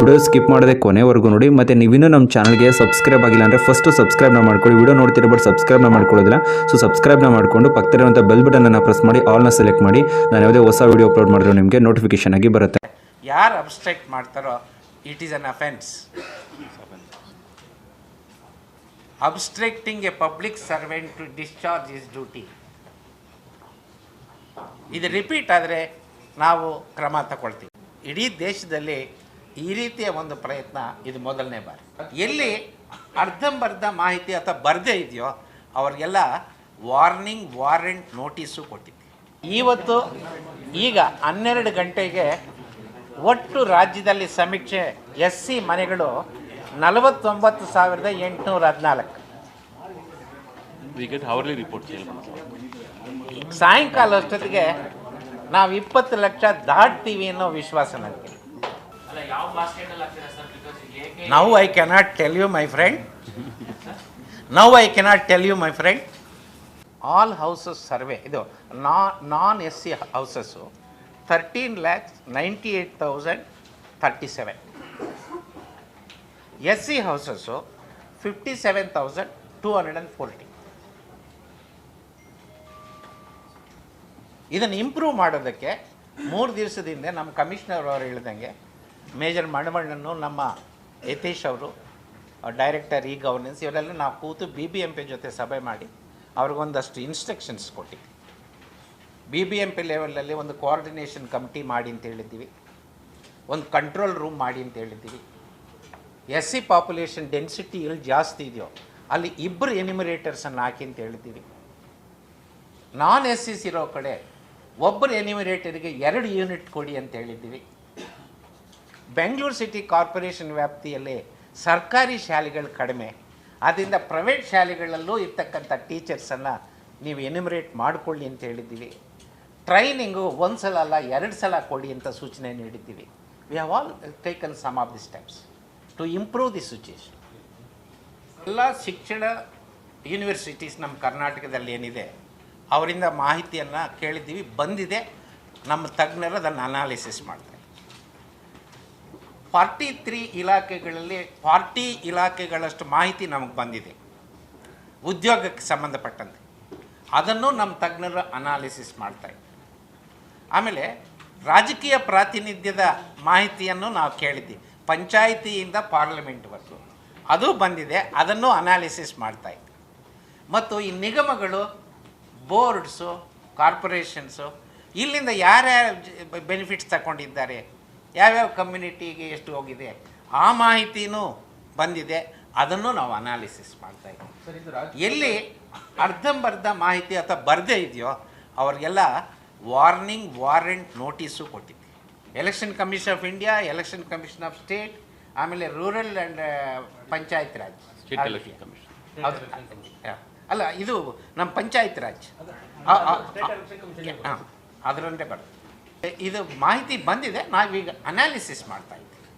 Video skip ಮಾಡದೆ ಕೊನೆವರೆಗೂ ನೋಡಿ. ಮತ್ತು ನೀವಿನ್ನೂ ನಮ್ಮ ಚಾನಲ್ಗೆ ಸಬ್ಸ್ಕ್ರೈಬ್ ಆಗಿಲ್ಲ ಅಂದರೆ ಫಸ್ಟು ಸಬ್ಸ್ಕ್ರೈಬ್ನ ಮಾಡ್ಕೊಳ್ಳಿ. ವಿಡಿಯೋ ನೋಡ್ತಿರೋ ಬಟ್ ಸಬ್ಸ್ಕ್ರೈಬ್ನ ಮಾಡ್ಕೊಳ್ಳೋದಿಲ್ಲ. ಸೊ ಸಬ್ಸ್ಕ್ರೈಬ್ನ ಮಾಡಿಕೊಂಡು ಪಕ್ಕದಲ್ಲಿರುವಂಥ ಬೆಲ್ ಬಟನನ್ನು ಪ್ರೆಸ್ ಮಾಡಿ ಆಲ್ನ ಸೆಲೆಕ್ಟ್ ಮಾಡಿ. ನಾನು ಯಾವುದೇ ಹೊಸ ವಿಡಿಯೋ ಅಪ್ಲೋಡ್ ಮಾಡಿದ್ರು ನಿಮಗೆ ನೋಟಿಫಿಕೇಶನ್ ಆಗಿ ಬರುತ್ತೆ. ಯಾರು ಅಬ್ಸ್ಟ್ರಾಕ್ಟ್ ಮಾಡ್ತಾರೋ it is an offence obstructing a public servant to discharge his duty ಇದು ರಿಪೀಟ್ ಆದರೆ ನಾವು ಕ್ರಮ ತಗೊಳ್ತೀವಿ. ಇಡೀ ದೇಶದಲ್ಲಿ ಈ ರೀತಿಯ ಒಂದು ಪ್ರಯತ್ನ ಇದು ಮೊದಲನೇ ಬಾರಿ. ಎಲ್ಲಿ ಅರ್ಧಂಬರ್ಧ ಮಾಹಿತಿ ಅಥವಾ ಬರದೇ ಇದೆಯೋ ಅವ್ರಿಗೆಲ್ಲ ವಾರ್ನಿಂಗ್ ವಾರೆಂಟ್ ನೋಟಿಸು ಕೊಟ್ಟಿದ್ದೆ. ಇವತ್ತು ಈಗ ಹನ್ನೆರಡು ಗಂಟೆಗೆ ಒಟ್ಟು ರಾಜ್ಯದಲ್ಲಿ ಸಮೀಕ್ಷೆ ಎಸ್ ಸಿ ಮನೆಗಳು ನಲವತ್ತೊಂಬತ್ತು ಸಾವಿರದ ಎಂಟುನೂರ ಹದಿನಾಲ್ಕು. ಸಾಯಂಕಾಲ ಅಷ್ಟೊತ್ತಿಗೆ ನಾವು ಇಪ್ಪತ್ತು ಲಕ್ಷ ದಾಟ್ತೀವಿ ಅನ್ನೋ ವಿಶ್ವಾಸ ನನಗೆ now I cannot tell you my friend now I cannot tell you my friend all houses survey ಇದು ನಾ non S C houses thirteen lakhs ninety eight thousand thirty seven S C houses fifty seven thousand two hundred and forty ಇದನ್ನು improve ಮಾಡೋದಕ್ಕೆ ಮೂರು ದಿವಸದಿಂದ ನಮ್ಮ commissioner ಅವರು ಹೇಳ್ದಂಗೆ major ಮಣಮಣ್ಣನು ನಮ್ಮ ಯತೀಶ್ ಅವರು ಡೈರೆಕ್ಟರ್ ಈ ಗವರ್ನೆನ್ಸ್ ಇವರೆಲ್ಲ ನಾವು ಕೂತು ಬಿ ಬಿ ಎಂ ಪಿ ಜೊತೆ ಸಭೆ ಮಾಡಿ ಅವ್ರಿಗೊಂದಷ್ಟು ಇನ್ಸ್ಟ್ರಕ್ಷನ್ಸ್ ಕೊಟ್ಟಿದ್ವಿ ಬಿ ಬಿ ಎಂ ಪಿ ಲೆವೆಲಲ್ಲಿ ಒಂದು ಕೋಆರ್ಡಿನೇಷನ್ ಕಮಿಟಿ ಮಾಡಿ ಅಂತ ಹೇಳಿದ್ದೀವಿ. ಒಂದು ಕಂಟ್ರೋಲ್ ರೂಮ್ ಮಾಡಿ ಅಂತ ಹೇಳಿದ್ದೀವಿ. ಎಸ್ ಸಿ ಪಾಪ್ಯುಲೇಷನ್ ಡೆನ್ಸಿಟಿ ಎಲ್ಲಿ ಜಾಸ್ತಿ ಇದೆಯೋ, ಅಲ್ಲಿ ಇಬ್ಬರು ಎನಿಮಿರೇಟರ್ಸನ್ನು ಹಾಕಿ ಅಂತ ಹೇಳಿದ್ದೀವಿ. ನಾನ್ ಎಸ್ ಸಿಸ್ ಇರೋ ಕಡೆ ಒಬ್ಬರು ಎನಿಮಿರೇಟರಿಗೆ ಎರಡು ಯೂನಿಟ್ ಕೊಡಿ ಅಂತ ಹೇಳಿದ್ದೀವಿ. ಬೆಂಗಳೂರು ಸಿಟಿ ಕಾರ್ಪೊರೇಷನ್ ವ್ಯಾಪ್ತಿಯಲ್ಲಿ ಸರ್ಕಾರಿ ಶಾಲೆಗಳು ಕಡಿಮೆ. ಆದ್ದರಿಂದ ಪ್ರೈವೇಟ್ ಶಾಲೆಗಳಲ್ಲೂ ಇರ್ತಕ್ಕಂಥ ಟೀಚರ್ಸನ್ನು ನೀವು ಎನ್ಯುಮರೇಟ್ ಮಾಡಿಕೊಳ್ಳಿ ಅಂತ ಹೇಳಿದ್ದೀವಿ. ಟ್ರೈನಿಂಗು ಒಂದು ಸಲ ಅಲ್ಲ, ಎರಡು ಸಲ ಕೊಡಿ ಅಂತ ಸೂಚನೆ ನೀಡಿದ್ದೀವಿ. We have all taken some of the steps to improve the situation ಎಲ್ಲ ಶಿಕ್ಷಣ ಯೂನಿವರ್ಸಿಟೀಸ್ ನಮ್ಮ ಕರ್ನಾಟಕದಲ್ಲಿ ಏನಿದೆ, ಅವರಿಂದ ಮಾಹಿತಿಯನ್ನು ಕೇಳಿದ್ದೀವಿ, ಬಂದಿದೆ. ನಮ್ಮ ತಜ್ಞರು ಅದನ್ನು ಅನಾಲಿಸಿಸ್ ಮಾಡ್ತಾರೆ. ಫಾರ್ಟಿ ತ್ರೀ ಇಲಾಖೆಗಳಲ್ಲಿ ಫಾರ್ಟಿ ಇಲಾಖೆಗಳಷ್ಟು ಮಾಹಿತಿ ನಮಗೆ ಬಂದಿದೆ. ಉದ್ಯೋಗಕ್ಕೆ ಸಂಬಂಧಪಟ್ಟಂತೆ. ಅದನ್ನು ನಮ್ಮ ತಜ್ಞರು ಅನಾಲಿಸಿಸ್ ಮಾಡ್ತಾರೆ ಆಮೇಲೆ ರಾಜಕೀಯ ಪ್ರಾತಿನಿಧ್ಯದ ಮಾಹಿತಿಯನ್ನು ನಾವು ಕೇಳಿದ್ದೀವಿ. ಪಂಚಾಯಿತಿಯಿಂದ ಪಾರ್ಲಿಮೆಂಟ್ವರೆಗೂ ಅದು ಬಂದಿದೆ, ಅದನ್ನು ಅನಾಲಿಸಿಸ್ ಮಾಡ್ತಾ ಮತ್ತು ಈ ನಿಗಮಗಳು, ಬೋರ್ಡ್ಸು, ಕಾರ್ಪೊರೇಷನ್ಸು, ಇಲ್ಲಿಂದ ಯಾರ್ಯಾರು ಬೆನಿಫಿಟ್ಸ್ ತಗೊಂಡಿದ್ದಾರೆ? ಯಾವ್ಯಾವ ಕಮ್ಯುನಿಟಿಗೆ ಎಷ್ಟು ಹೋಗಿದೆ ಆ ಮಾಹಿತಿನೂ ಬಂದಿದೆ. ಅದನ್ನು ನಾವು ಅನಾಲಿಸಿಸ್ ಮಾಡ್ತಾ ಇದ್ದೀವಿ. ಎಲ್ಲಿ ಅರ್ಧಂಬರ್ಧ ಮಾಹಿತಿ ಅಥವಾ ಬರದೇ ಇದೆಯೋ ಅವ್ರಿಗೆಲ್ಲ ವಾರ್ನಿಂಗ್ ವಾರೆಂಟ್ ನೋಟಿಸು ಕೊಟ್ಟಿದ್ವಿ election commission of India election commission of state ಆಮೇಲೆ ರೂರಲ್ ಆ್ಯಂಡ್ ಪಂಚಾಯತ್ ರಾಜ್. ಅಲ್ಲ ಇದು ನಮ್ಮ ಪಂಚಾಯತ್ ರಾಜ್ ಅದರಂತೆ ಬರ್ತದೆ. ಇದು ಮಾಹಿತಿ ಬಂದಿದೆ, ನಾವೀಗ ಅನಾಲಿಸಿಸ್ ಮಾಡ್ತಾ ಇದ್ದೀವಿ.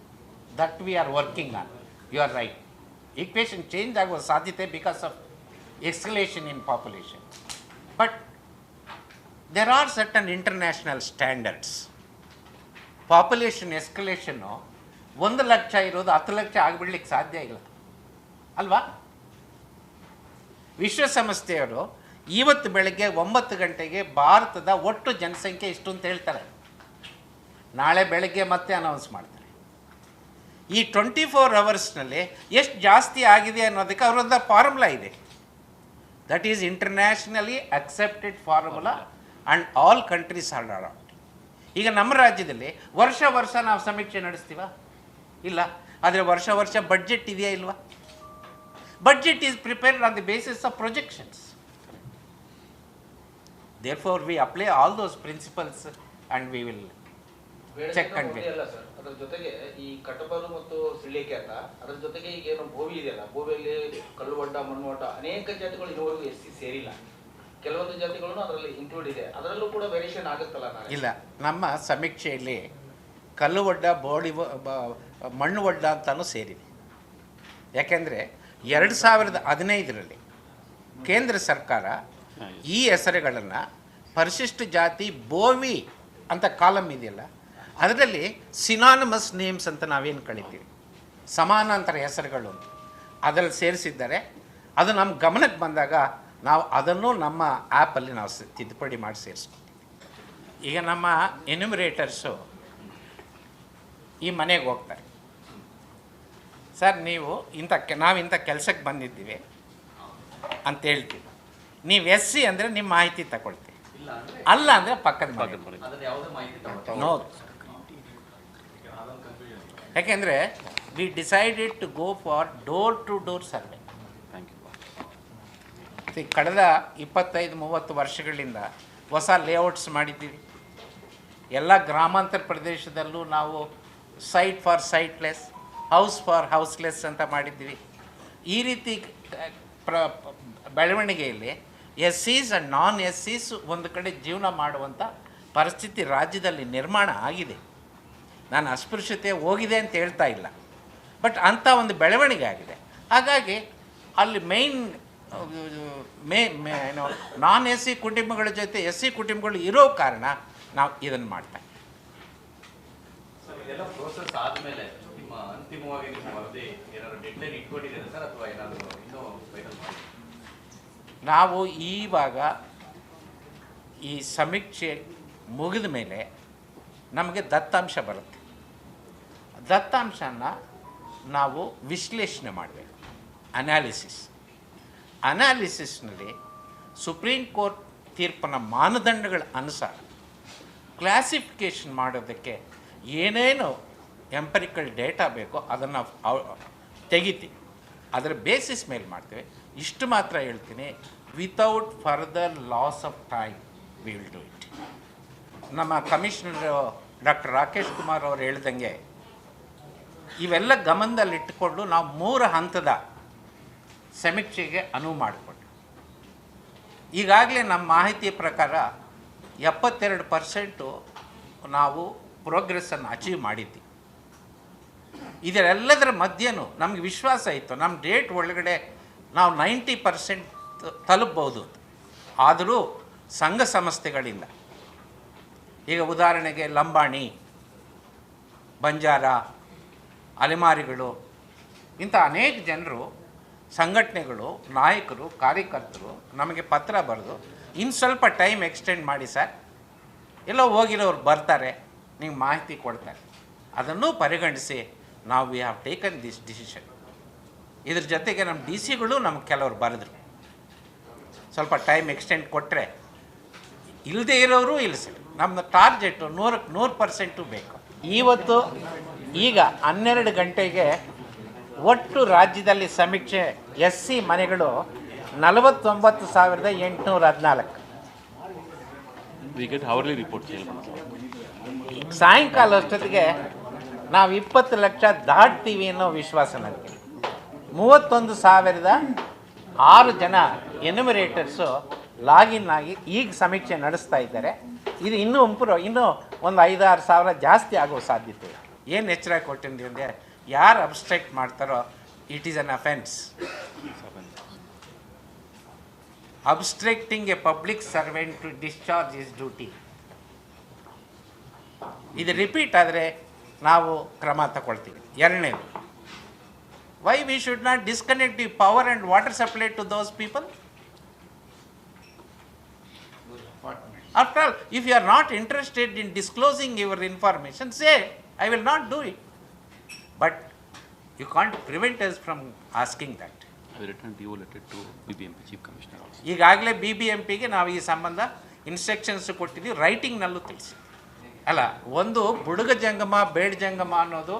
That we are working on you are right equation change ಆಗುವ ಸಾಧ್ಯತೆ because of escalation in population but there are certain international standards population ಎಸ್ಕಲೇಷನ್ನು ಒಂದು ಲಕ್ಷ ಇರೋದು ಹತ್ತು ಲಕ್ಷ ಆಗಿಬಿಡ್ಲಿಕ್ಕೆ ಸಾಧ್ಯ ಇಲ್ಲ. ಅಲ್ವಾ? ವಿಶ್ವಸಂಸ್ಥೆಯವರು ಇವತ್ತು ಬೆಳಗ್ಗೆ ಒಂಬತ್ತು ಗಂಟೆಗೆ ಭಾರತದ ಒಟ್ಟು ಜನಸಂಖ್ಯೆ ಇಷ್ಟು ಅಂತ ಹೇಳ್ತಾರೆ? ನಾಳೆ ಬೆಳಗ್ಗೆ ಮತ್ತೆ ಅನೌನ್ಸ್ ಮಾಡ್ತಾರೆ. ಈ ಟ್ವೆಂಟಿ ಫೋರ್ ಅವರ್ಸ್ನಲ್ಲಿ ಎಷ್ಟು ಜಾಸ್ತಿ ಆಗಿದೆ ಅನ್ನೋದಕ್ಕೆ ಅವರೊಂದು ಫಾರ್ಮುಲಾ ಇದೆ. That is internationally accepted formula and all countries are ಈಗ ನಮ್ಮ ರಾಜ್ಯದಲ್ಲಿ ವರ್ಷ ವರ್ಷ ನಾವು ಸಮೀಕ್ಷೆ ನಡೆಸ್ತೀವ? ಇಲ್ಲ. ಆದರೆ ವರ್ಷ ವರ್ಷ ಬಡ್ಜೆಟ್ ಇದೆಯಾ ಇಲ್ವಾ? Budget is prepared on the basis of projections Therefore, we apply all those principles and we will check and ಒಂದೇ ಅಲ್ಲ ಸರ್. ಅದರ ಜೊತೆಗೆ ಈ ಕಟಬರು ಮತ್ತು ಸಿಳ್ಳಿಕೆ ಅಂತ ಅದ್ರ ಜೊತೆಗೆ ಈಗ ಏನು ಭೋವಿ ಇದೆಯಲ್ಲ ಭೂಮಿಯಲ್ಲಿ ಕಲ್ಲು ಒಡ್ಡ ಮಣ್ಣು ಒಡ್ಡ ಅನೇಕ ಜಾತಿಗಳು ಇನ್ನುವರೆಗೂ ಎಸ್ ಸಿ ಸೇರಿಲ್ಲ. ಕೆಲವೊಂದು ಜಾತಿಗಳನ್ನು ಅದರಲ್ಲಿ ಇನ್ಕ್ಲೂಡ್ ಇದೆ. ಅದರಲ್ಲೂ ಕೂಡ ವೇರಿಯೇಷನ್ ಆಗುತ್ತಲ್ಲ ನಾಳೆ? ಇಲ್ಲ. ನಮ್ಮ ಸಮೀಕ್ಷೆಯಲ್ಲಿ ಕಲ್ಲು ಒಡ್ಡ ಬೋಡಿ ಮಣ್ಣು ಒಡ್ಡ ಅಂತಲೂ ಸೇರಿದೆ. ಯಾಕೆಂದರೆ ಎರಡು ಸಾವಿರದ ಹದಿನೈದರಲ್ಲಿ ಕೇಂದ್ರ ಸರ್ಕಾರ ಈ ಹೆಸರುಗಳನ್ನು ಪರಿಶಿಷ್ಟ ಜಾತಿ ಭೂಮಿ ಅಂತ ಕಾಲಮ್ ಇದೆಯಲ್ಲ ಅದರಲ್ಲಿ ಸಿನಾನಮಸ್ ನೇಮ್ಸ್ ಅಂತ ನಾವೇನು ಕಳಿತೀವಿ? ಸಮಾನಾಂತರ ಹೆಸರುಗಳು. ಅಂತ ಅದರಲ್ಲಿ ಸೇರಿಸಿದ್ದಾರೆ ಅದು ನಮ್ಮ ಗಮನಕ್ಕೆ ಬಂದಾಗ ನಾವು ಅದನ್ನು ನಮ್ಮ ಆ್ಯಪಲ್ಲಿ ನಾವು ಸ- ತಿದ್ದುಪಡಿ ಮಾಡಿ ಸೇರಿಸ್ಕೊತೀವಿ. ಈಗ ನಮ್ಮ ಎನ್ಯುಮರೇಟರ್ಸು ಈ ಮನೆಗೆ ಹೋಗ್ತಾರೆ. ಸರ್ ನೀವು ಇಂಥ ಕೆ ನಾವು ಇಂಥ ಕೆಲಸಕ್ಕೆ ಬಂದಿದ್ದೀವಿ ಅಂತ ಹೇಳ್ತೀವಿ. ನೀವು ಎಸ್ ಸಿ ಅಂದರೆ ನಿಮ್ಮ ಮಾಹಿತಿ ತಗೊಳ್ತೀವಿ. ಅಲ್ಲ ಅಂದರೆ ಪಕ್ಕದ ಮನೆ ನೋ ಯಾಕೆಂದರೆ we decided to go for door to door survey you. See, ಕಳೆದ ಇಪ್ಪತ್ತೈದು ಮೂವತ್ತು ವರ್ಷಗಳಿಂದ ಹೊಸ ಲೇಔಟ್ಸ್ ಮಾಡಿದ್ದೀವಿ. ಎಲ್ಲ ಗ್ರಾಮಾಂತರ ಪ್ರದೇಶದಲ್ಲೂ ನಾವು site for siteless house for houseless ಅಂತ ಮಾಡಿದ್ದೀವಿ. ಈ ರೀತಿ ಪ್ರ ಬೆಳವಣಿಗೆಯಲ್ಲಿ S Cs and non S Cs ಒಂದು ಕಡೆ ಜೀವನ ಮಾಡುವಂಥ ಪರಿಸ್ಥಿತಿ ರಾಜ್ಯದಲ್ಲಿ ನಿರ್ಮಾಣ ಆಗಿದೆ. ನಾನು ಅಸ್ಪೃಶ್ಯತೆ ಹೋಗಿದೆ ಅಂತ ಹೇಳ್ತಾ ಇಲ್ಲ. ಬಟ್ ಅಂಥ ಒಂದು ಬೆಳವಣಿಗೆ ಆಗಿದೆ. ಹಾಗಾಗಿ ಅಲ್ಲಿ ಮೈನ್ ಮೇ ಮೇ- ಏನು ನಾನ್ ಎಸ್ ಸಿ ಕುಟುಂಬಗಳ ಜೊತೆ ಎಸ್ ಸಿ ಕುಟುಂಬಗಳು ಇರೋ ಕಾರಣ ನಾವು ಇದನ್ನು ಮಾಡ್ತಾ ನಾವು ಈವಾಗ ಈ ಸಮೀಕ್ಷೆ ಮುಗಿದ ಮೇಲೆ ನಮಗೆ ದತ್ತಾಂಶ ಬರುತ್ತೆ. ದತ್ತಾಂಶನ ನಾವು ವಿಶ್ಲೇಷಣೆ ಮಾಡಬೇಕು. ಅನಾಲಿಸಿಸ್ ಅನಾಲಿಸಿಸ್ನಲ್ಲಿ ಸುಪ್ರೀಂ ಕೋರ್ಟ್ ತೀರ್ಪನ ಮಾನದಂಡಗಳ ಅನುಸಾರ ಕ್ಲಾಸಿಫಿಕೇಷನ್ ಮಾಡೋದಕ್ಕೆ ಏನೇನು ಎಂಪರಿಕಲ್ ಡೇಟಾ ಬೇಕೋ ಅದನ್ನು ತೆಗಿತೀವಿ. ಅದರ ಬೇಸಿಸ್ ಮೇಲೆ ಮಾಡ್ತೇವೆ. ಇಷ್ಟು ಮಾತ್ರ ಹೇಳ್ತೀನಿ. Without further loss of time will do it ನಮ್ಮ ಕಮಿಷನರ್ ಡಾಕ್ಟರ್ ರಾಕೇಶ್ ಕುಮಾರ್ ಅವರು ಹೇಳ್ದಂಗೆ ಇವೆಲ್ಲ ಗಮನದಲ್ಲಿಟ್ಟುಕೊಂಡು ನಾವು ಮೂರು ಹಂತದ ಸಮೀಕ್ಷೆಗೆ ಅನುವು ಮಾಡಿಕೊಂಡು ಈಗಾಗಲೇ ನಮ್ಮ ಮಾಹಿತಿಯ ಪ್ರಕಾರ ಎಪ್ಪತ್ತೆರಡು ಪರ್ಸೆಂಟು ನಾವು ಪ್ರೋಗ್ರೆಸ್ಸನ್ನು ಅಚೀವ್ ಮಾಡಿದ್ವಿ ಇದರೆಲ್ಲದರ ಮಧ್ಯೆನೂ ನಮಗೆ ವಿಶ್ವಾಸ ಇತ್ತು, ನಮ್ಮ ಡೇಟ್ ಒಳಗಡೆ ನಾವು ನೈಂಟಿ ಪರ್ಸೆಂಟ್ ತಲುಪ್ಬೋದು ಆದರೂ ಸಂಘ ಸಂಸ್ಥೆಗಳಿಂದ ಈಗ ಉದಾಹರಣೆಗೆ ಲಂಬಾಣಿ, ಬಂಜಾರ ಅಲೆಮಾರಿಗಳು, ಇಂಥ ಅನೇಕ ಜನರು, ಸಂಘಟನೆಗಳು, ನಾಯಕರು, ಕಾರ್ಯಕರ್ತರು ನಮಗೆ ಪತ್ರ ಬರೆದು ಇನ್ನು ಸ್ವಲ್ಪ ಟೈಮ್ ಎಕ್ಸ್ಟೆಂಡ್ ಮಾಡಿ ಸರ್, ಎಲ್ಲೋ ಹೋಗಿರೋರು ಬರ್ತಾರೆ, ನಿಮ್ಗೆ ಮಾಹಿತಿ ಕೊಡ್ತಾರೆ. ಅದನ್ನು ಪರಿಗಣಿಸಿ ನಾವು we have taken this decision ಇದ್ರ ಜೊತೆಗೆ ನಮ್ಮ ಡಿ ಸಿಗಳು ನಮ್ಗೆ ಕೆಲವರು ಬರೆದ್ರು. ಸ್ವಲ್ಪ ಟೈಮ್ ಎಕ್ಸ್ಟೆಂಡ್ ಕೊಟ್ಟರೆ ಇಲ್ಲದೆ ಇರೋರು ಇಲ್ಲ ಸರ್. ನಮ್ಮದು ಟಾರ್ಗೆಟು ನೂರಕ್ಕೆ ನೂರು ಪರ್ಸೆಂಟು ಬೇಕು. ಇವತ್ತು ಈಗ ಹನ್ನೆರಡು ಗಂಟೆಗೆ ಒಟ್ಟು ರಾಜ್ಯದಲ್ಲಿ ಸಮೀಕ್ಷೆ ಎಸ್ ಸಿ ಮನೆಗಳು ನಲವತ್ತೊಂಬತ್ತು ಸಾವಿರದ ಎಂಟುನೂರ ಹದಿನಾಲ್ಕು. ಸಾಯಂಕಾಲ ಅಷ್ಟೊತ್ತಿಗೆ ನಾವು ಇಪ್ಪತ್ತು ಲಕ್ಷ ದಾಟ್ತೀವಿ ಅನ್ನೋ ವಿಶ್ವಾಸ ನನಗೆ ಮೂವತ್ತೊಂದು ಸಾವಿರದ ಆರು ಜನ ಎನ್ಯುಮರೇಟರ್ಸು ಲಾಗಿನ್ ಆಗಿ ಈಗ ಸಮೀಕ್ಷೆ ನಡೆಸ್ತಾ ಇದ್ದಾರೆ. ಇದು ಇನ್ನೂ ಇಂಪ್ರೂವ್ ಇನ್ನೂ ಒಂದು ಐದಾರು ಸಾವಿರ ಜಾಸ್ತಿ ಆಗೋ ಸಾಧ್ಯತೆ ಏನು ಎಚ್ಚರ ಕೊಟ್ಟಿಂದಿ ಅಂದರೆ ಯಾರು ಅಬ್ಸ್ಟ್ರಾಕ್ಟ್ ಮಾಡ್ತಾರೋ it is an offence obstructing a public servant to discharge his duty. ಇದು ರಿಪೀಟ್ ಆದರೆ ನಾವು ಕ್ರಮ ತಗೊಳ್ತೀವಿ. ಎರಡನೇದು why we should not disconnect the power and water supply to those people after all if you are not interested in disclosing your information say I will not do it. But you can't prevent us from asking that. I will return DO letter to BBMP Chief Commissioner also. ಈಗಾಗಲೇ B B M ಪಿಗೆ ನಾವು ಈ ಸಂಬಂಧ instructions ಕೊಟ್ಟಿದ್ದೀವಿ ರೈಟಿಂಗ್ನಲ್ಲೂ ತಿಳಿಸಿ ಅಲ್ಲ ಒಂದು ಬುಡುಗ ಜಂಗಮ ಬೇಡ ಜಂಗಮ ಅನ್ನೋದು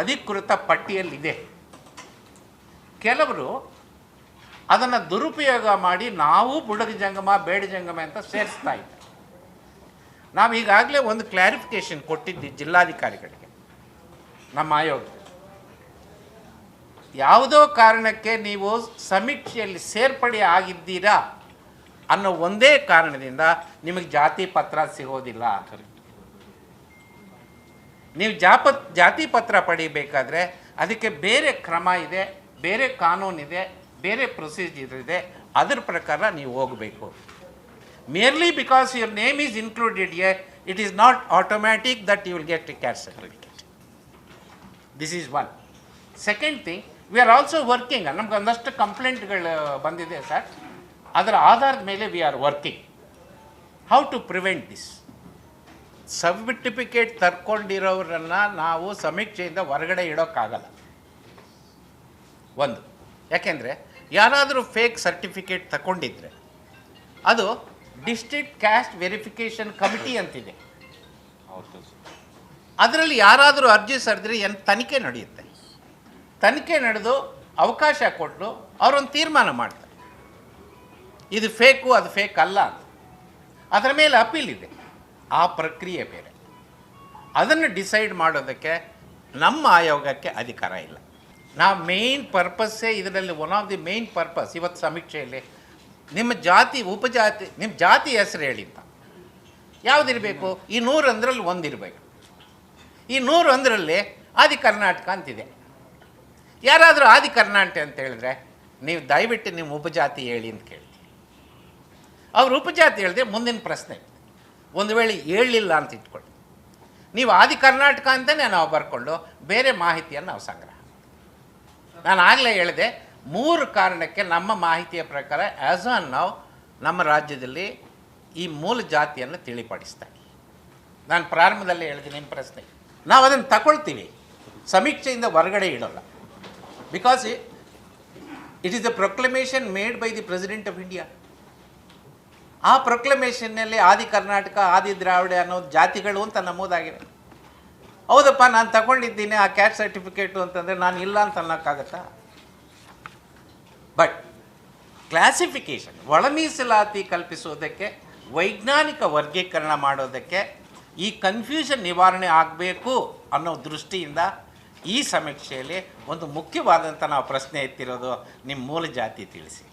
ಅಧಿಕೃತ ಪಟ್ಟಿಯಲ್ಲಿದೆ ಕೆಲವರು ಅದನ್ನು ದುರುಪಯೋಗ ಮಾಡಿ ನಾವು ಬುಡಗ ಜಂಗಮ ಬೇಡ ಜಂಗಮ ಅಂತ ಸೇರಿಸ್ತಾ ಇದ್ದಾರೆ ನಾವು ಈಗಾಗಲೇ ಒಂದು ಕ್ಲಾರಿಫಿಕೇಶನ್ ಕೊಟ್ಟಿದ್ವಿ ಜಿಲ್ಲಾಧಿಕಾರಿಗಳಿಗೆ. ನಮ್ಮ ಆಯೋಗ. ಯಾವುದೋ ಕಾರಣಕ್ಕೆ ನೀವು ಸಮೀಕ್ಷೆಯಲ್ಲಿ ಸೇರ್ಪಡೆ ಆಗಿದ್ದೀರಾ ಅನ್ನೋ ಒಂದೇ ಕಾರಣದಿಂದ ನಿಮಗೆ ಜಾತಿ ಪತ್ರ ಸಿಗೋದಿಲ್ಲ. ನೀವು ಜಾಪ, ಜಾತಿ ಪತ್ರ ಪಡಿಬೇಕಾದ್ರೆ ಅದಕ್ಕೆ ಬೇರೆ ಕ್ರಮ ಇದೆ, ಬೇರೆ ಕಾನೂನಿದೆ, ಬೇರೆ ಪ್ರೊಸೀಜರ್ ಇದೆ, ಅದರ ಪ್ರಕಾರ ನೀವು ಹೋಗಬೇಕು. Merely because your name is included a it is not automatic that you will get a caste certificate. This is one. Second thing, we are also working, ನಮ್ಗೆ ಒಂದಷ್ಟು ಕಂಪ್ಲೇಂಟ್ಗಳು ಬಂದಿದೆ ಸರ್ ಅದರ ಆಧಾರದ ಮೇಲೆ we are working how to prevent this certificate ತರ್ಕೊಂಡಿರೋರನ್ನು ನಾವು ಸಮೀಕ್ಷೆಯಿಂದ ಹೊರಗಡೆ ಇಡೋಕ್ಕಾಗಲ್ಲ. ಒಂದು. ಯಾಕೆಂದರೆ ಯಾರಾದರೂ ಫೇಕ್ ಸರ್ಟಿಫಿಕೇಟ್ ತಗೊಂಡಿದ್ರೆ ಅದು ಡಿಸ್ಟ್ರಿಕ್ಟ್ ಕ್ಯಾಸ್ಟ್ ವೆರಿಫಿಕೇಶನ್ ಕಮಿಟಿ ಅಂತಿದೆ. ಅದರಲ್ಲಿ ಯಾರಾದರೂ ಅರ್ಜಿ ಸರಿದ್ರೆ ಏನು ತನಿಖೆ ನಡೆಯುತ್ತೆ. ತನಿಖೆ ನಡೆದು ಅವಕಾಶ ಕೊಟ್ಟು ಅವರೊಂದು ತೀರ್ಮಾನ ಮಾಡ್ತಾರೆ. ಇದು ಫೇಕು ಅದು ಫೇಕ್ ಅಲ್ಲ ಅಂತ. ಅದರ ಮೇಲೆ ಅಪೀಲ್ ಇದೆ. ಆ ಪ್ರಕ್ರಿಯೆ ಬೇರೆ. ಅದನ್ನು ಡಿಸೈಡ್ ಮಾಡೋದಕ್ಕೆ ನಮ್ಮ ಆಯೋಗಕ್ಕೆ ಅಧಿಕಾರ ಇಲ್ಲ. ನಾವು ಮೇಯ್ನ್ ಪರ್ಪಸ್ಸೇ ಇದರಲ್ಲಿ one of the main purpose ಇವತ್ತು ಸಮೀಕ್ಷೆಯಲ್ಲಿ ನಿಮ್ಮ ಜಾತಿ ಉಪಜಾತಿ, ನಿಮ್ಮ ಜಾತಿ ಹೆಸರು ಹೇಳಿ ಅಂತ. ಯಾವುದಿರಬೇಕು? ಈ ನೂರು ಅಂದ್ರಲ್ಲಿ ಒಂದಿರಬೇಕು. ಈ ನೂರು ಅಂದ್ರಲ್ಲಿ ಆದಿ ಕರ್ನಾಟಕ ಅಂತಿದೆ. ಯಾರಾದರೂ ಆದಿ ಕರ್ನಾಟಕ ಅಂತ ಹೇಳಿದ್ರೆ ನೀವು ದಯವಿಟ್ಟು ನಿಮ್ಮ ಉಪಜಾತಿ ಹೇಳಿ ಅಂತ ಕೇಳ್ತೀವಿ ಅವ್ರು ಉಪಜಾತಿ ಹೇಳಿದ್ರೆ ಮುಂದಿನ ಪ್ರಶ್ನೆ. ಒಂದು ವೇಳೆ ಹೇಳಲಿಲ್ಲ ಅಂತ ಇಟ್ಕೊಳ್ಳಿ. ನೀವು ಆದಿ ಕರ್ನಾಟಕ ಅಂತಲೇ ನಾವು ಬರ್ಕೊಂಡು ಬೇರೆ ಮಾಹಿತಿಯನ್ನು ನಾವು ಸಂಗ್ರಹ. ನಾನು ಆಗಲೇ ಹೇಳಿದೆ ಮೂರು ಕಾರಣಕ್ಕೆ ನಮ್ಮ ಮಾಹಿತಿಯ ಪ್ರಕಾರ ಆ್ಯಸ್ ಆನ್ ನಾವು ನಮ್ಮ ರಾಜ್ಯದಲ್ಲಿ ಈ ಮೂಲ ಜಾತಿಯನ್ನು ತಿಳಿಪಡಿಸ್ತಾ ನಾನು ಪ್ರಾರಂಭದಲ್ಲಿ ಹೇಳಿದೆ ನಿಮ್ಮ ಪ್ರಶ್ನೆ. ನಾವು ಅದನ್ನು ತಗೊಳ್ತೀವಿ. ಸಮೀಕ್ಷೆಯಿಂದ ಹೊರಗಡೆ ಇಡೋಲ್ಲ. Because it is the proclamation made by the president of India ಆ ಪ್ರೊಕ್ಲಮೇಷನ್ನಲ್ಲಿ ಆದಿ ಕರ್ನಾಟಕ, ಆದಿ ದ್ರಾವಿಡ ಅನ್ನೋ ಜಾತಿಗಳು ಅಂತ ನಮೂದಾಗಿದೆ ಹೌದಪ್ಪ, ನಾನು ತಗೊಂಡಿದ್ದೀನಿ, ಆ ಕ್ಯಾಸ್ಟ್ ಸರ್ಟಿಫಿಕೇಟು ಅಂತಂದರೆ ನಾನು ಇಲ್ಲ ಅಂತ ಅನ್ನೋಕ್ಕಾಗತ್ತಾ? ಬಟ್ ಕ್ಲಾಸಿಫಿಕೇಷನ್ ಒಳ ಮೀಸಲಾತಿ ಕಲ್ಪಿಸೋದಕ್ಕೆ ವೈಜ್ಞಾನಿಕ ವರ್ಗೀಕರಣ ಮಾಡೋದಕ್ಕೆ ಈ ಕನ್ಫ್ಯೂಷನ್ ನಿವಾರಣೆ ಆಗಬೇಕು ಅನ್ನೋ ದೃಷ್ಟಿಯಿಂದ ಈ ಸಮೀಕ್ಷೆಯಲ್ಲಿ ಒಂದು ಮುಖ್ಯವಾದಂಥ ನಾವು ಪ್ರಶ್ನೆ ಎತ್ತಿರೋದು ನಿಮ್ಮ ಮೂಲ ಜಾತಿ ತಿಳಿಸಿ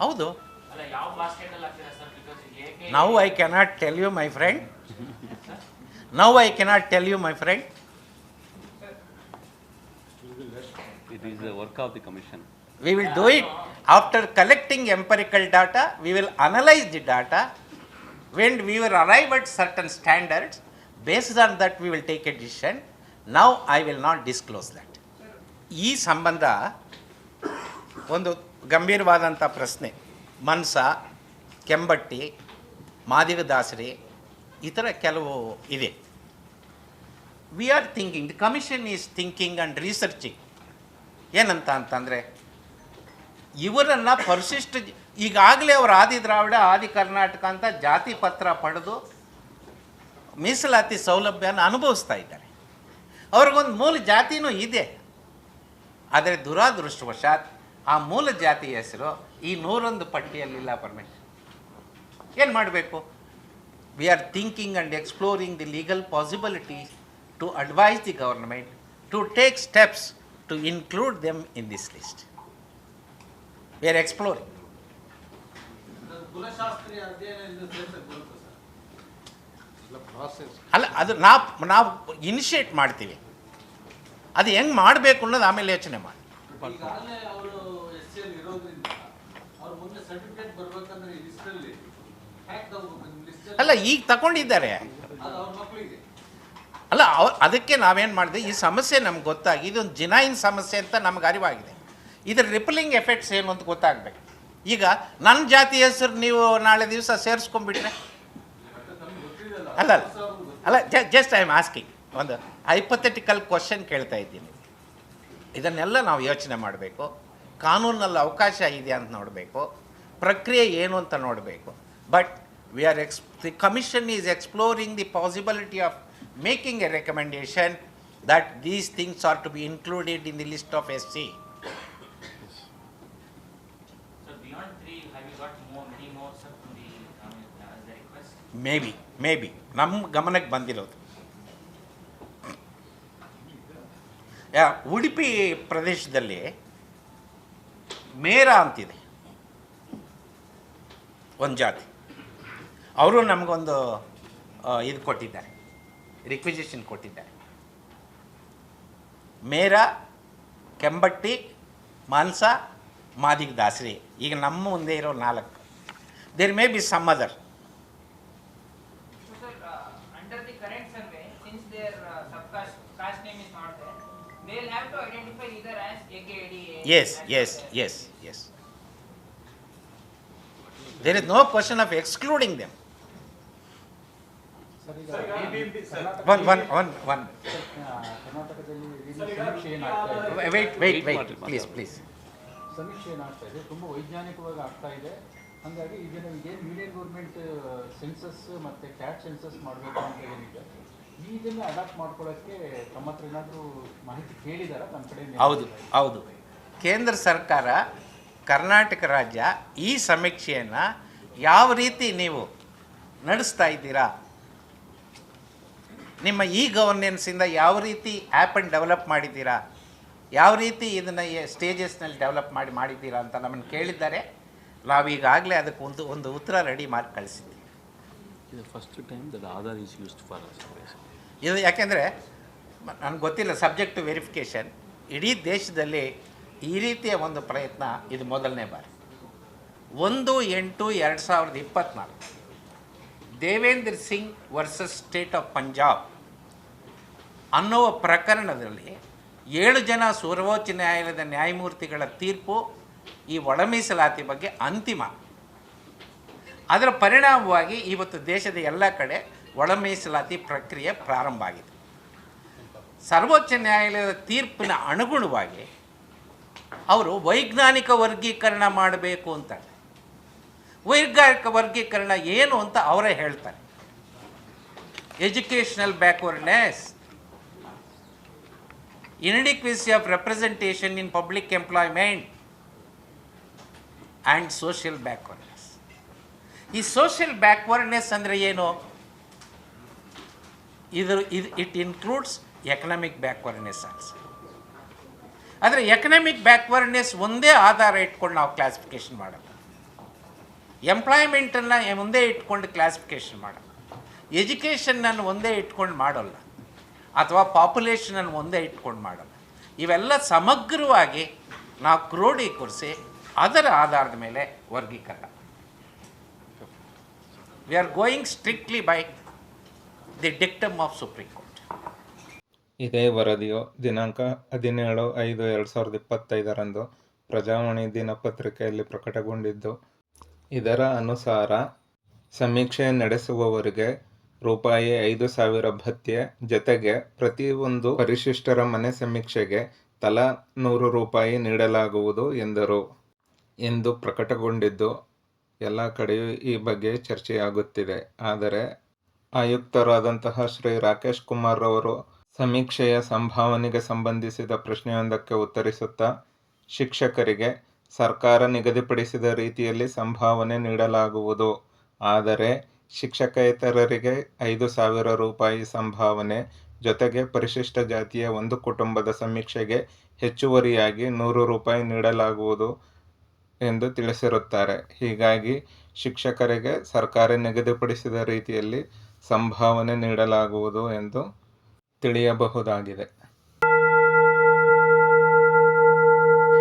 ಹೌದು. ಅಲ್ಲ ಯಾವ ಬಾಸ್ಕೆಟ್ ಅಲ್ಲಿ ಹಾಕ್ತೀರಾ ಸರ್ ಬಿಕಾಸ್ ಏಕೆ now I cannot tell you my friend now I cannot tell you my friend It is the work of the commission. We will do it after collecting empirical data, we will analyze the data. When we will arrive at certain standards, based on that we will take a decision. Now I will not disclose that. ಈ ಸಂಬಂಧ ಒಂದು ಗಂಭೀರವಾದಂಥ ಪ್ರಶ್ನೆ ಮನ್ಸ, ಕೆಂಬಟ್ಟಿ ಮಾದಿಗದಾಸರಿ ಈ ಥರ ಕೆಲವು ಇದೆ. We are thinking the commission is thinking and researching ಏನಂತ ಅಂತಂದರೆ, ಇವರನ್ನು ಪರಿಶಿಷ್ಟ, ಈಗಾಗಲೇ ಅವರು ಆದಿ ದ್ರಾವಿಡ, ಆದಿ ಕರ್ನಾಟಕ ಅಂತ ಜಾತಿ ಪತ್ರ ಪಡೆದು ಮೀಸಲಾತಿ ಸೌಲಭ್ಯನ ಅನುಭವಿಸ್ತಾ ಇದ್ದಾರೆ. ಅವ್ರಿಗೊಂದು ಮೂಲ ಜಾತಿನೂ ಇದೆ. ಆದರೆ ದುರಾದೃಷ್ಟವಶಾತ್ ಆ ಮೂಲ ಜಾತಿ ಹೆಸರು ಈ ನೂರೊಂದು ಪಟ್ಟಿಯಲ್ಲಿಲ್ಲ ಪರ್ಮಿಷನ್ ಏನು ಮಾಡಬೇಕು? We are thinking and exploring the legal possibility to advise the government to take steps to include them in this list we are exploring ಅಲ್ಲ ಅದು ನಾವು ನಾವು ಇನಿಷಿಯೇಟ್ ಮಾಡ್ತೀವಿ. ಅದು ಹೆಂಗೆ ಮಾಡಬೇಕು ಅನ್ನೋದು ಆಮೇಲೆ ಯೋಚನೆ ಮಾಡಿ. ಈಗಾಗಲೇ ಅವರು ಎಸ್ ಸಿ ಅಲ್ಲಿ ಇರೋದ್ರಿಂದ ಅವ್ರ ಮುಂದೆ ಸರ್ಟಿಫಿಕೇಟ್ ಬರ್ಬೇಕಂದ್ರೆ ಈ ಲಿಸ್ಟಲ್ಲಿ ಹ್ಯಾಕ್ ತಗೋಬೇಕು. ಲಿಸ್ಟ್ ಅಲ್ಲ ಈಗ ತಗೊಂಡಿದ್ದಾರೆ ಅಲ್ಲ ಅವ್ರು ಅದಕ್ಕೆ ನಾವೇನು ಮಾಡಿದೆ? ಈ ಸಮಸ್ಯೆ ನಮ್ಗೆ ಗೊತ್ತಾಗಿ ಇದೊಂದು ಜಿನಾಯಿನ್ ಸಮಸ್ಯೆ ಅಂತ ನಮ್ಗೆ ಅರಿವಾಗಿದೆ. ಇದರ ರಿಪಲಿಂಗ್ ಎಫೆಕ್ಟ್ಸ್ ಏನು ಅಂತ ಗೊತ್ತಾಗಬೇಕು. ಈಗ ನನ್ನ ಜಾತಿ ಹೆಸರು ನೀವು ನಾಳೆ ದಿವಸ ಸೇರಿಸ್ಕೊಂಡ್ಬಿಟ್ರೆ? ಅಲ್ಲ ಅಲ್ಲ ಅಲ್ಲ ಜಸ್ಟ್ ಐ ಆಮ್ ಆಸ್ಕಿಂಗ್ ಒಂದು ಹೈಪಥೆಟಿಕಲ್ ಕ್ವಶನ್ ಕೇಳ್ತಾ ಇದ್ದೀನಿ. ಇದನ್ನೆಲ್ಲ ನಾವು ಯೋಚನೆ ಮಾಡಬೇಕು. ಕಾನೂನಲ್ಲಿ ಅವಕಾಶ ಇದೆ ಅಂತ ನೋಡಬೇಕು. ಪ್ರಕ್ರಿಯೆ ಏನು ಅಂತ ನೋಡಬೇಕು. But we are ex the commission is exploring the possibility of making a recommendation that these things are to be included in the list of S C may be may be ನಮ್ಮ ಗಮನಕ್ಕೆ ಬಂದಿರೋದು. ಉಡುಪಿ ಪ್ರದೇಶದಲ್ಲಿ ಮೇರ ಅಂತಿದೆ. ಒಂದು ಜಾತಿ. ಅವರು ನಮಗೊಂದು ಇದು ಕೊಟ್ಟಿದ್ದಾರೆ. ರಿಕ್ವಿಸಿಷನ್ ಕೊಟ್ಟಿದ್ದಾರೆ. ಮೇರ, ಕೆಂಬಟ್ಟಿ, ಮಾನ್ಸ, ಮಾದಿಗ್ ದಾಸರಿ. ಈಗ ನಮ್ಮ ಮುಂದೆ ಇರೋ ನಾಲ್ಕು. There may be some other they'll have to identify either as AKADA. Yes yes yes yes there is no question of excluding them one one one one ಕರ್ನಾಟಕದಲ್ಲಿ ಏನು ಸಮೀಕ್ಷೆ ಏನಾಗ್ತಾ ಇದೆ wait wait wait please please ಸಮೀಕ್ಷೆ ಏನಾಗ್ತಾ ಇದೆ ತುಂಬ ವೈಜ್ಞಾನಿಕವಾಗಿ ಆಗ್ತಾ ಇದೆ ಹಾಗಾಗಿ ಇದನ್ನು ಏನು ಇಂಡಿಯನ್ ಗೌರ್ಮೆಂಟ್ ಸೆನ್ಸಸ್ ಮತ್ತು ಕ್ಯಾಟ್ ಸೆನ್ಸಸ್ ಮಾಡಬೇಕು ಅಂತ ಏನಿದೆ ಈ ಇದನ್ನು ಅಡಾಪ್ಟ್ ಮಾಡ್ಕೊಳ್ಳೋಕ್ಕೆ ತಮ್ಮ ಹತ್ರ ಏನಾದರೂ ಮಾಹಿತಿ ಕೇಳಿದಾರ? ನಮ್ಮ ಕಡೆ ಹೌದು ಹೌದು. ಕೇಂದ್ರ ಸರ್ಕಾರ ಕರ್ನಾಟಕ ರಾಜ್ಯ ಈ ಸಮೀಕ್ಷೆಯನ್ನು ಯಾವ ರೀತಿ ನೀವು ನಡೆಸ್ತಾ ಇದ್ದೀರಾ? ನಿಮ್ಮ ಈ ಗವರ್ನೆನ್ಸಿಂದ ಯಾವ ರೀತಿ ಆ್ಯಪನ್ನು ಡೆವಲಪ್ ಮಾಡಿದ್ದೀರಾ? ಯಾವ ರೀತಿ ಇದನ್ನು ಸ್ಟೇಜಸ್ನಲ್ಲಿ ಡೆವಲಪ್ ಮಾಡಿ ಮಾಡಿದ್ದೀರಾ ಅಂತ ನಮ್ಮನ್ನು ಕೇಳಿದ್ದಾರೆ. ನಾವೀಗಾಗಲೇ ಅದಕ್ಕೆ ಒಂದು ಒಂದು ಉತ್ತರ ರೆಡಿ ಮಾಡಿ ಕಳಿಸಿದ್ದೀವಿ. ಇದು first time that Aadhaar is used for ಇದು ಯಾಕೆಂದರೆ ನನಗೆ ಗೊತ್ತಿಲ್ಲ ಸಬ್ಜೆಕ್ಟ್ ವೆರಿಫಿಕೇಷನ್ ಇಡೀ ದೇಶದಲ್ಲಿ ಈ ರೀತಿಯ ಒಂದು ಪ್ರಯತ್ನ ಇದು ಮೊದಲನೇ ಬಾರಿ. ಒಂದು ಎಂಟು ಎರಡು ಸಾವಿರದ ಇಪ್ಪತ್ತ್ನಾಲ್ಕು Devendra Singh versus state of Punjab ಅನ್ನುವ ಪ್ರಕರಣದಲ್ಲಿ ಏಳು ಜನ ಸರ್ವೋಚ್ಚ ನ್ಯಾಯಾಲಯದ ನ್ಯಾಯಮೂರ್ತಿಗಳ ತೀರ್ಪು ಈ ಒಳ ಮೀಸಲಾತಿ ಬಗ್ಗೆ ಅಂತಿಮ. ಅದರ ಪರಿಣಾಮವಾಗಿ ಇವತ್ತು ದೇಶದ ಎಲ್ಲ ಕಡೆ ಒಳ ಮೀಸಲಾತಿ ಪ್ರಕ್ರಿಯೆ ಪ್ರಾರಂಭ ಆಗಿದೆ ಸರ್ವೋಚ್ಚ ನ್ಯಾಯಾಲಯದ ತೀರ್ಪಿನ ಅನುಗುಣವಾಗಿ ಅವರು ವೈಜ್ಞಾನಿಕ ವರ್ಗೀಕರಣ ಮಾಡಬೇಕು ಅಂತಾರೆ. ವೈಜ್ಞಾನಿಕ ವರ್ಗೀಕರಣ ಏನು ಅಂತ ಅವರೇ ಹೇಳ್ತಾರೆ. Educational backwardness inadequacy of representation in public employment and social backwardness ಈ ಸೋಷಿಯಲ್ ಬ್ಯಾಕ್ವರ್ಡ್ನೆಸ್ ಅಂದರೆ ಏನು? ಇದು ಇದು it includes economic backwardness also ಆದರೆ ಎಕನಾಮಿಕ್ ಬ್ಯಾಕ್ವರ್ಡ್ನೆಸ್ ಒಂದೇ ಆಧಾರ ಇಟ್ಕೊಂಡು ನಾವು ಕ್ಲಾಸಿಫಿಕೇಷನ್ ಮಾಡೋಲ್ಲ. ಎಂಪ್ಲಾಯ್ಮೆಂಟನ್ನು ಒಂದೇ ಇಟ್ಕೊಂಡು ಕ್ಲಾಸಿಫಿಕೇಷನ್ ಮಾಡೋಲ್ಲ. ಎಜುಕೇಷನ್ನನ್ನು ಒಂದೇ ಇಟ್ಕೊಂಡು ಮಾಡೋಲ್ಲ. ಅಥವಾ ಪಾಪ್ಯುಲೇಷನನ್ನು ಒಂದೇ ಇಟ್ಕೊಂಡು ಮಾಡೋಲ್ಲ. ಇವೆಲ್ಲ ಸಮಗ್ರವಾಗಿ ನಾವು ಕ್ರೋಢೀಕರಿಸಿ ಅದರ ಆಧಾರದ ಮೇಲೆ ವರ್ಗೀಕರಣ. We are going strictly by the dictum of supreme court ಇದೇ ವರದಿಯು ದಿನಾಂಕ ಹದಿನೇಳು ಐದು ಎರಡು ಸಾವಿರದ ಇಪ್ಪತ್ತೈದರಂದು ಪ್ರಜಾವಾಣಿ ದಿನಪತ್ರಿಕೆಯಲ್ಲಿ ಪ್ರಕಟಗೊಂಡಿದ್ದು. ಇದರ ಅನುಸಾರ ಸಮೀಕ್ಷೆ ನಡೆಸುವವರಿಗೆ ರೂಪಾಯಿ ಐದು ಸಾವಿರ ಭತ್ಯೆ ಜೊತೆಗೆ ಪ್ರತಿಯೊಂದು ಪರಿಶಿಷ್ಟರ ಮನೆ ಸಮೀಕ್ಷೆಗೆ ತಲಾ ನೂರು ರೂಪಾಯಿ ನೀಡಲಾಗುವುದು ಎಂದರು. ಎಂದು ಪ್ರಕಟಗೊಂಡಿದ್ದು, ಎಲ್ಲ ಕಡೆಯೂ ಈ ಬಗ್ಗೆ ಚರ್ಚೆಯಾಗುತ್ತಿದೆ. ಆದರೆ ಆಯುಕ್ತರಾದಂತಹ ಶ್ರೀ ರಾಕೇಶ್ ಕುಮಾರ್ ಅವರು ಸಮೀಕ್ಷೆಯ ಸಂಭಾವನೆಗೆ ಸಂಬಂಧಿಸಿದ ಪ್ರಶ್ನೆಯೊಂದಕ್ಕೆ ಉತ್ತರಿಸುತ್ತಾ, ಶಿಕ್ಷಕರಿಗೆ ಸರ್ಕಾರ ನಿಗದಿಪಡಿಸಿದ ರೀತಿಯಲ್ಲಿ ಸಂಭಾವನೆ ನೀಡಲಾಗುವುದು. ಆದರೆ, ಶಿಕ್ಷಕೇತರರಿಗೆ ಐದು ಸಾವಿರ ರೂಪಾಯಿ ಸಂಭಾವನೆ ಜೊತೆಗೆ ಪರಿಶಿಷ್ಟ ಜಾತಿಯ ಒಂದು ಕುಟುಂಬದ ಸಮೀಕ್ಷೆಗೆ ಹೆಚ್ಚುವರಿಯಾಗಿ ನೂರು ರೂಪಾಯಿ ನೀಡಲಾಗುವುದು. ಎಂದು ತಿಳಿಸಿರುತ್ತಾರೆ. ಹೀಗಾಗಿ ಶಿಕ್ಷಕರಿಗೆ ಸರ್ಕಾರ ನಿಗದಿಪಡಿಸಿದ ರೀತಿಯಲ್ಲಿ ಸಂಭಾವನೆ ನೀಡಲಾಗುವುದು ಎಂದು ತಿಳಿಯಬಹುದಾಗಿದೆ.